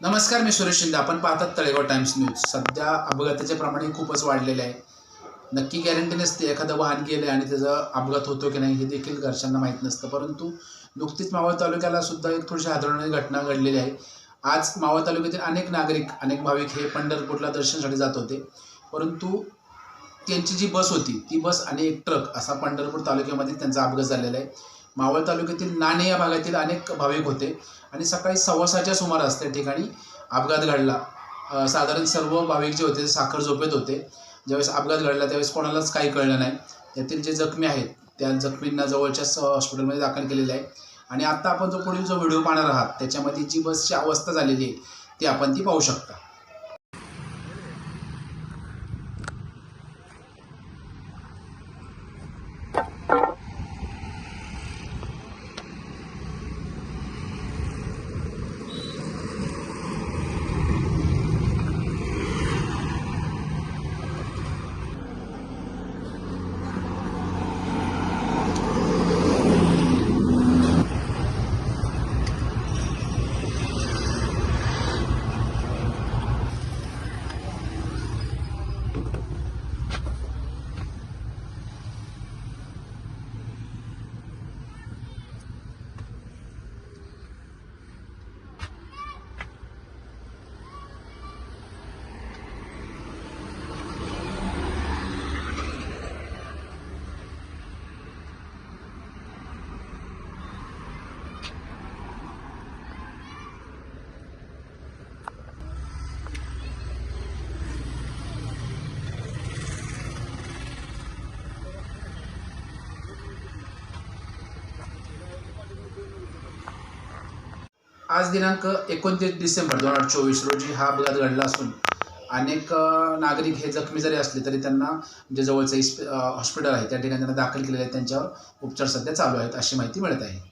नमस्कार मी सुरेश शिंदे. आपण पाहतात तळेगाव टाइम्स न्यूज. सध्या अपघाताचे प्रमाण खूपच वाढलेले आहे. नक्की गॅरंटी नसते एखादं वाहन गेलं आणि त्याचा अपघात होतो की नाही हे देखील घरच्यांना माहीत नसतं. परंतु नुकतीच मावळ तालुक्याला सुद्धा एक थोडीशी हादरणारी घटना घडलेली आहे. आज मावळ तालुक्यातील अनेक नागरिक अनेक भाविक हे पंढरपूरला दर्शनासाठी जात होते. परंतु त्यांची जी बस होती ती बस आणि एक ट्रक असा पंढरपूर तालुक्यामध्ये त्यांचा अपघात झालेला आहे. मावळ तालुक्यातील नाणे या भागातील अनेक भाविक होते. आणि सकाळी सव्वासाच्या सुमारास त्या ठिकाणी अपघात घडला. साधारण सर्व भाविक जे होते ते साखर झोपेत होते. ज्यावेळेस अपघात घडला त्यावेळेस कोणालाच काही कळलं नाही. त्यातील जे जखमी आहेत त्या जखमींना जवळच्याच हॉस्पिटलमध्ये दाखल केलेलं आहे. आणि आत्ता आपण जो पुढील जो व्हिडिओ पाहणार आहात त्याच्यामध्ये जी बसची अवस्था झालेली आहे ती आपण ती पाहू शकता. आज दिनांक एकोणतीस डिसेंबर दोन हजार चोवीस रोजी हा अपघात घडला असून अनेक नागरिक हे जखमी जरी असले तरी त्यांना जे जवळचं इस्प- हॉस्पिटल आहे त्या ठिकाणी त्यांना दाखल केलेले आहेत त्यांच्यावर उपचार सध्या चालू आहेत अशी माहिती मिळत आहे.